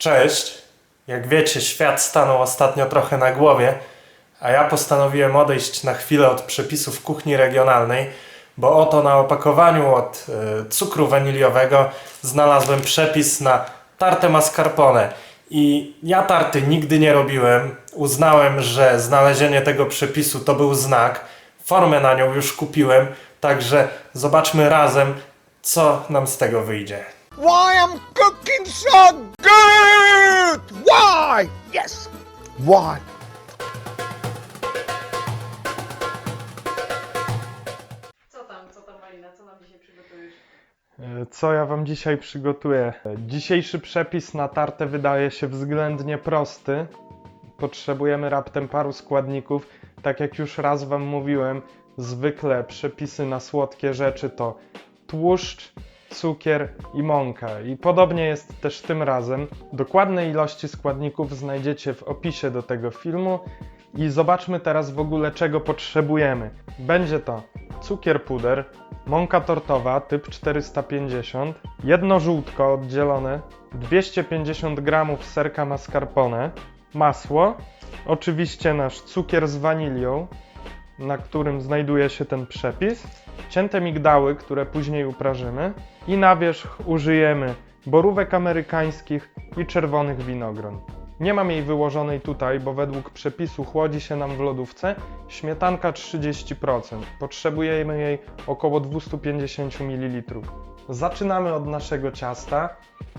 Cześć. Jak wiecie, świat stanął ostatnio trochę na głowie, a ja postanowiłem odejść na chwilę od przepisów kuchni regionalnej, bo oto na opakowaniu od e, cukru waniliowego znalazłem przepis na tartę mascarpone. I ja tarty nigdy nie robiłem. Uznałem, że znalezienie tego przepisu to był znak. Formę na nią już kupiłem, także zobaczmy razem, co nam z tego wyjdzie. Why I'm cooking good? Why? Yes. Why? Co tam, co tam co nam dzisiaj przygotujesz? E, Co ja Wam dzisiaj przygotuję? Dzisiejszy przepis na tartę wydaje się względnie prosty. Potrzebujemy raptem paru składników. Tak jak już raz Wam mówiłem, zwykle przepisy na słodkie rzeczy to tłuszcz, cukier i mąka. I podobnie jest też tym razem. Dokładne ilości składników znajdziecie w opisie do tego filmu. I zobaczmy teraz w ogóle czego potrzebujemy. Będzie to cukier puder, mąka tortowa typ 450, jedno żółtko oddzielone, 250 g serka mascarpone, masło, oczywiście nasz cukier z wanilią, na którym znajduje się ten przepis, cięte migdały, które później uprażymy i na wierzch użyjemy borówek amerykańskich i czerwonych winogron. Nie mam jej wyłożonej tutaj, bo według przepisu chłodzi się nam w lodówce. Śmietanka 30%. Potrzebujemy jej około 250 ml. Zaczynamy od naszego ciasta.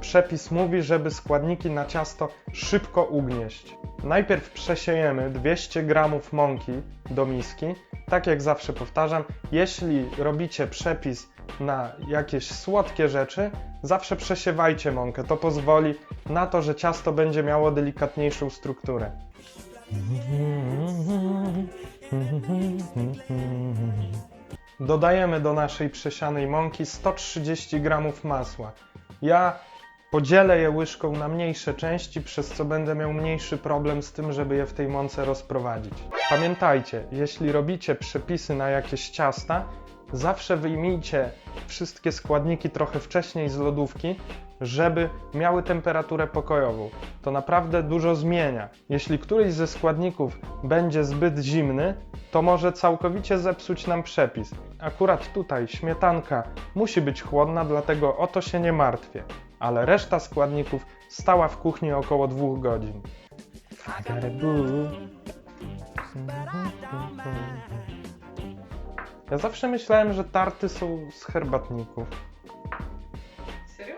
Przepis mówi, żeby składniki na ciasto szybko ugnieść. Najpierw przesiejemy 200 g mąki do miski. Tak jak zawsze powtarzam, jeśli robicie przepis na jakieś słodkie rzeczy, zawsze przesiewajcie mąkę. To pozwoli na to, że ciasto będzie miało delikatniejszą strukturę. Dodajemy do naszej przesianej mąki 130 g masła. Ja podzielę je łyżką na mniejsze części, przez co będę miał mniejszy problem z tym, żeby je w tej mące rozprowadzić. Pamiętajcie, jeśli robicie przepisy na jakieś ciasta, zawsze wyjmijcie wszystkie składniki trochę wcześniej z lodówki, żeby miały temperaturę pokojową. To naprawdę dużo zmienia. Jeśli któryś ze składników będzie zbyt zimny, to może całkowicie zepsuć nam przepis. Akurat tutaj śmietanka musi być chłodna, dlatego o to się nie martwię. Ale reszta składników stała w kuchni około dwóch godzin. Ja zawsze myślałem, że tarty są z herbatników. Serio?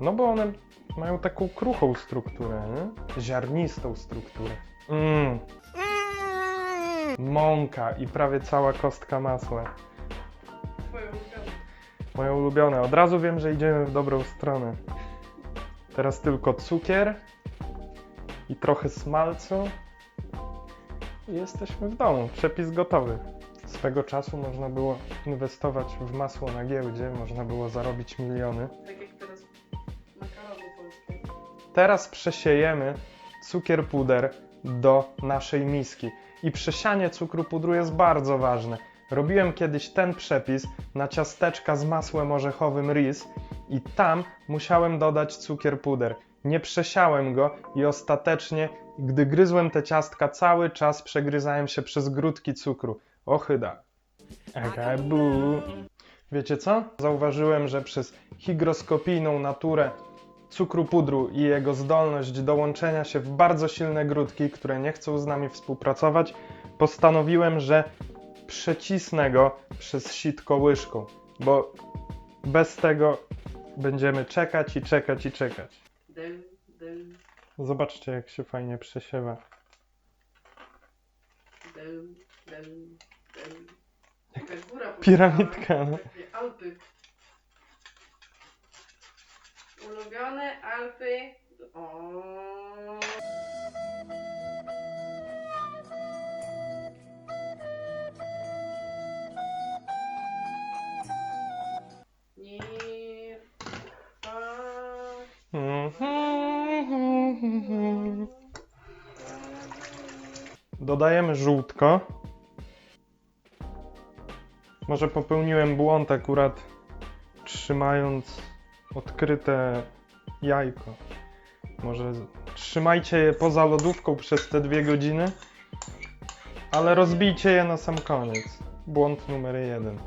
No bo one mają taką kruchą strukturę, nie? Ziarnistą strukturę. Mmm. Mąka i prawie cała kostka masła. Twoje ulubione. Moje ulubione. Od razu wiem, że idziemy w dobrą stronę. Teraz tylko cukier i trochę smalcu. I jesteśmy w domu. Przepis gotowy. Swego czasu można było inwestować w masło na giełdzie, można było zarobić miliony. Tak jak teraz makarony polskie. Teraz przesiejemy cukier puder do naszej miski. I przesianie cukru pudru jest bardzo ważne. Robiłem kiedyś ten przepis na ciasteczka z masłem orzechowym Ris i tam musiałem dodać cukier puder. Nie przesiałem go i ostatecznie, gdy gryzłem te ciastka, cały czas przegryzałem się przez grudki cukru. Ochyda. Agabu. Wiecie co? Zauważyłem, że przez hygroskopijną naturę cukru pudru i jego zdolność do łączenia się w bardzo silne grudki, które nie chcą z nami współpracować, postanowiłem, że przecisnę go przez sitko łyżką, bo bez tego będziemy czekać i czekać i czekać. Zobaczcie, jak się fajnie przesiewa. góra piramidka, no. Takie Alpy. Ulubione Alpy. O. Dodajemy żółtko. Może popełniłem błąd akurat trzymając odkryte jajko. Może trzymajcie je poza lodówką przez te dwie godziny, ale rozbijcie je na sam koniec. Błąd numer jeden.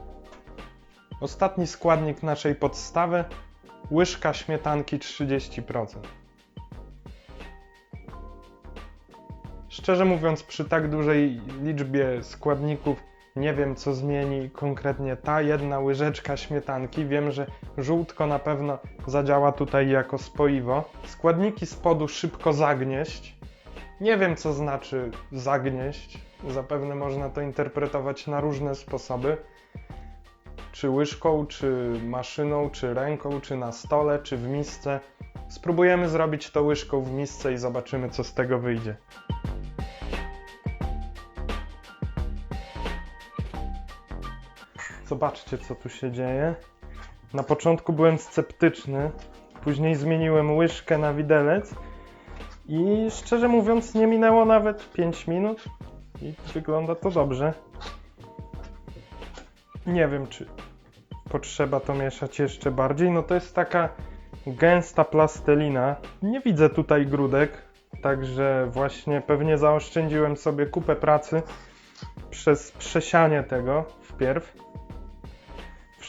Ostatni składnik naszej podstawy łyżka śmietanki 30%. Szczerze mówiąc, przy tak dużej liczbie składników nie wiem, co zmieni konkretnie ta jedna łyżeczka śmietanki. Wiem, że żółtko na pewno zadziała tutaj jako spoiwo. Składniki spodu szybko zagnieść. Nie wiem, co znaczy zagnieść. Zapewne można to interpretować na różne sposoby. Czy łyżką, czy maszyną, czy ręką, czy na stole, czy w misce. Spróbujemy zrobić to łyżką w misce i zobaczymy, co z tego wyjdzie. Zobaczcie, co tu się dzieje. Na początku byłem sceptyczny, później zmieniłem łyżkę na widelec i szczerze mówiąc nie minęło nawet 5 minut i wygląda to dobrze. Nie wiem, czy potrzeba to mieszać jeszcze bardziej. No to jest taka gęsta plastelina. Nie widzę tutaj grudek, także właśnie pewnie zaoszczędziłem sobie kupę pracy przez przesianie tego wpierw.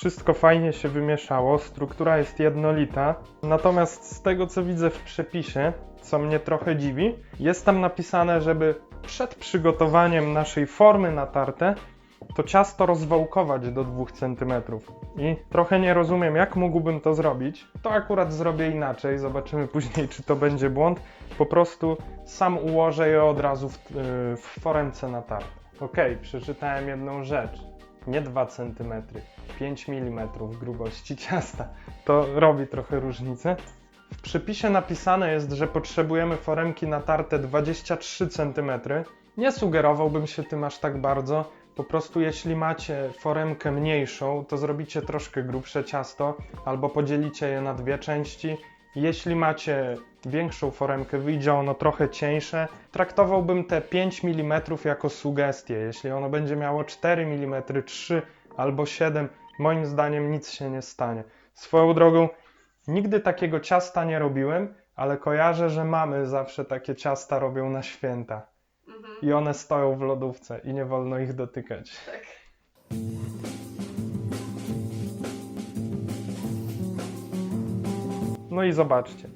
Wszystko fajnie się wymieszało, struktura jest jednolita. Natomiast z tego co widzę w przepisie, co mnie trochę dziwi, jest tam napisane, żeby przed przygotowaniem naszej formy na tartę to ciasto rozwałkować do 2 cm. I trochę nie rozumiem, jak mógłbym to zrobić. To akurat zrobię inaczej, zobaczymy później, czy to będzie błąd. Po prostu sam ułożę je od razu w, yy, w foremce na tartę. Ok, przeczytałem jedną rzecz. Nie 2 cm, 5 mm grubości ciasta. To robi trochę różnicę. W przepisie napisane jest, że potrzebujemy foremki natarte 23 cm. Nie sugerowałbym się tym aż tak bardzo. Po prostu jeśli macie foremkę mniejszą, to zrobicie troszkę grubsze ciasto albo podzielicie je na dwie części. Jeśli macie większą foremkę, wyjdzie ono trochę cieńsze. Traktowałbym te 5 mm jako sugestię. Jeśli ono będzie miało 4 mm, 3 albo 7, moim zdaniem nic się nie stanie. Swoją drogą, nigdy takiego ciasta nie robiłem, ale kojarzę, że mamy zawsze takie ciasta robią na święta. Mhm. I one stoją w lodówce i nie wolno ich dotykać. Tak. No i zobaczcie.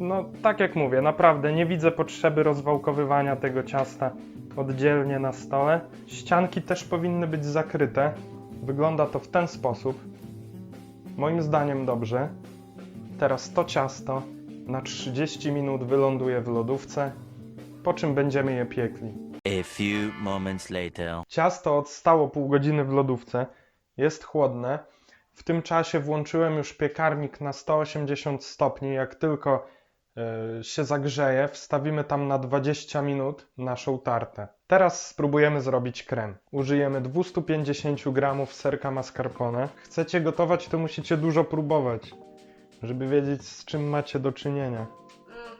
No, tak jak mówię, naprawdę nie widzę potrzeby rozwałkowywania tego ciasta oddzielnie na stole. Ścianki też powinny być zakryte. Wygląda to w ten sposób. Moim zdaniem dobrze. Teraz to ciasto na 30 minut wyląduje w lodówce, po czym będziemy je piekli. A few moments later. Ciasto odstało pół godziny w lodówce, jest chłodne. W tym czasie włączyłem już piekarnik na 180 stopni. Jak tylko e, się zagrzeje, wstawimy tam na 20 minut naszą tartę. Teraz spróbujemy zrobić krem. Użyjemy 250 g serka mascarpone. Chcecie gotować, to musicie dużo próbować, żeby wiedzieć z czym macie do czynienia. Mhm.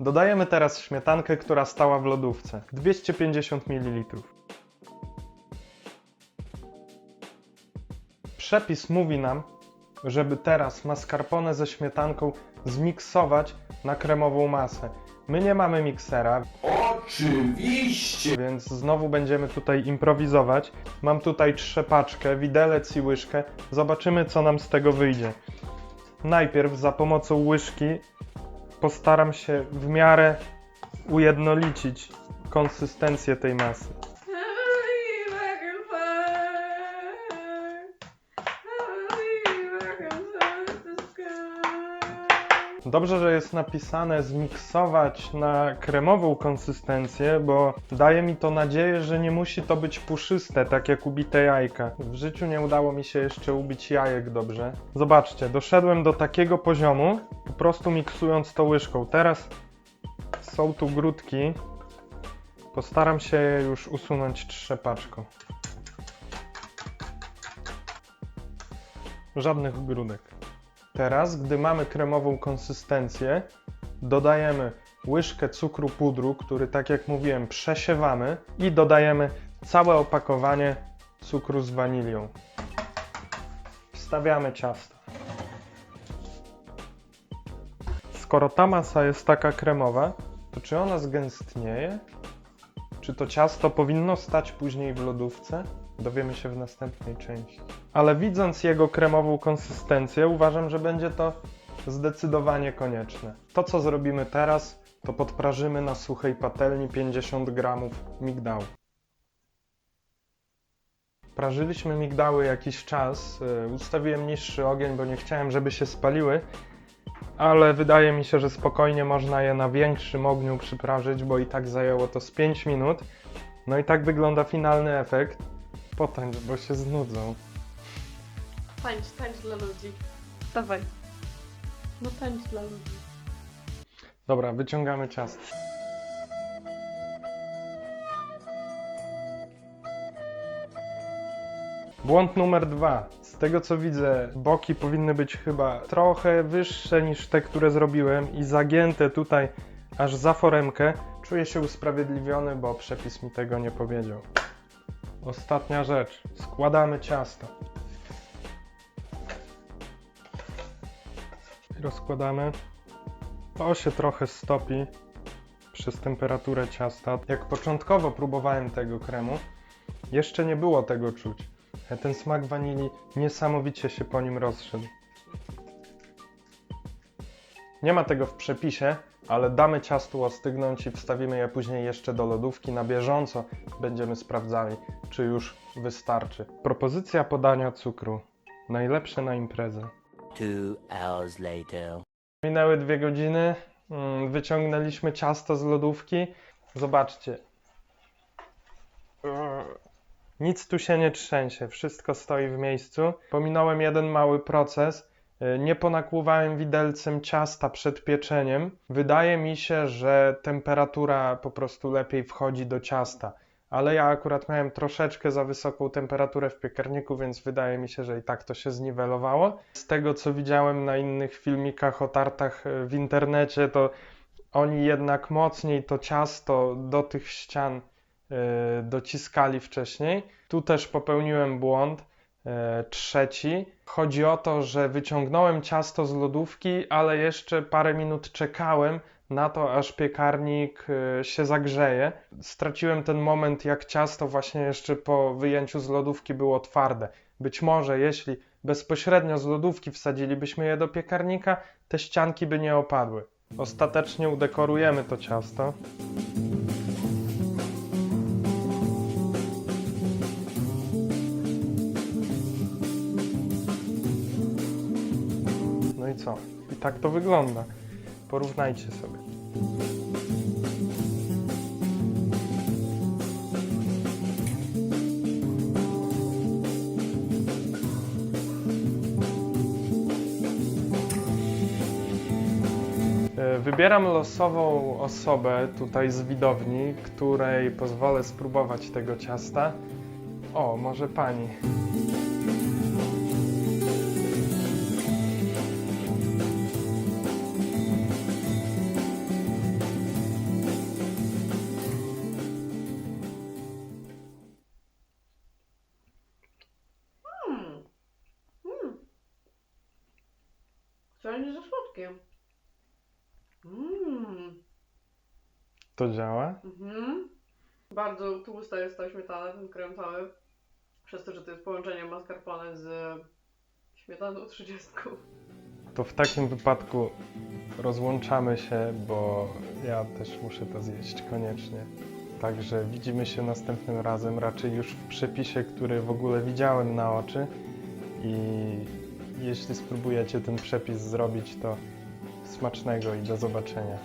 Dodajemy teraz śmietankę, która stała w lodówce. 250 ml. Przepis mówi nam, żeby teraz mascarpone ze śmietanką zmiksować na kremową masę. My nie mamy miksera, Oczywiście! więc znowu będziemy tutaj improwizować. Mam tutaj trzepaczkę, widelec i łyżkę. Zobaczymy, co nam z tego wyjdzie. Najpierw za pomocą łyżki postaram się w miarę ujednolicić konsystencję tej masy. Dobrze, że jest napisane zmiksować na kremową konsystencję, bo daje mi to nadzieję, że nie musi to być puszyste, tak jak ubite jajka. W życiu nie udało mi się jeszcze ubić jajek dobrze. Zobaczcie, doszedłem do takiego poziomu, po prostu miksując to łyżką. Teraz są tu grudki. Postaram się je już usunąć trzepaczką. Żadnych grudek. Teraz, gdy mamy kremową konsystencję, dodajemy łyżkę cukru pudru, który, tak jak mówiłem, przesiewamy i dodajemy całe opakowanie cukru z wanilią. Wstawiamy ciasto. Skoro ta masa jest taka kremowa, to czy ona zgęstnieje? Czy to ciasto powinno stać później w lodówce? Dowiemy się w następnej części. Ale widząc jego kremową konsystencję, uważam, że będzie to zdecydowanie konieczne. To, co zrobimy teraz, to podprażymy na suchej patelni 50 gramów migdału. Prażyliśmy migdały jakiś czas. y, Ustawiłem niższy ogień, bo nie chciałem, żeby się spaliły, ale wydaje mi się, że spokojnie można je na większym ogniu przyprażyć, bo i tak zajęło to z 5 minut. No i tak wygląda finalny efekt. Potańcz, bo się znudzą. Tańcz, tańcz dla ludzi. Dawaj. No tańcz dla ludzi. Dobra, wyciągamy ciasto. Błąd numer dwa. Z tego co widzę, boki powinny być chyba trochę wyższe niż te, które zrobiłem i zagięte tutaj aż za foremkę. Czuję się usprawiedliwiony, bo przepis mi tego nie powiedział. Ostatnia rzecz. Składamy ciasto. Rozkładamy. To się trochę stopi przez temperaturę ciasta. Jak początkowo próbowałem tego kremu, jeszcze nie było tego czuć. Ale Ten smak wanilii niesamowicie się po nim rozszedł. Nie ma tego w przepisie, ale damy ciastu ostygnąć i wstawimy je później jeszcze do lodówki. Na bieżąco będziemy sprawdzali, czy już wystarczy. Propozycja podania cukru. Najlepsze na imprezę. Two hours later. Minęły dwie godziny. mm, Wyciągnęliśmy ciasto z lodówki. Zobaczcie. Nic tu się nie trzęsie, wszystko stoi w miejscu. Pominąłem jeden mały proces. Yy, Nie ponakłuwałem widelcem ciasta przed pieczeniem. Wydaje mi się, że temperatura po prostu lepiej wchodzi do ciasta. Ale ja akurat miałem troszeczkę za wysoką temperaturę w piekarniku, więc wydaje mi się, że i tak to się zniwelowało. Z tego co widziałem na innych filmikach o tartach e, w internecie, to oni jednak mocniej to ciasto do tych ścian e, dociskali wcześniej. Tu też popełniłem błąd. e, Trzeci. Chodzi o to, że wyciągnąłem ciasto z lodówki, ale jeszcze parę minut czekałem na to, aż piekarnik e, się zagrzeje. Straciłem ten moment, jak ciasto właśnie jeszcze po wyjęciu z lodówki było twarde. Być może jeśli bezpośrednio z lodówki wsadzilibyśmy je do piekarnika, te ścianki by nie opadły. Ostatecznie udekorujemy to ciasto. No i co? I tak to wygląda. Porównajcie sobie. E, Wybieram losową osobę tutaj z widowni, której pozwolę spróbować tego ciasta. O, może pani. Wcale nie za słodkie. Mmm. To działa? Mhm. Bardzo tłusta jest ta śmietana, ten krem cały. Przez to, że to jest połączenie mascarpone z śmietaną 30. To w takim wypadku rozłączamy się, bo ja też muszę to zjeść koniecznie. Także widzimy się następnym razem, raczej już w przepisie, który w ogóle widziałem na oczy. I jeśli spróbujecie ten przepis zrobić, to smacznego i do zobaczenia.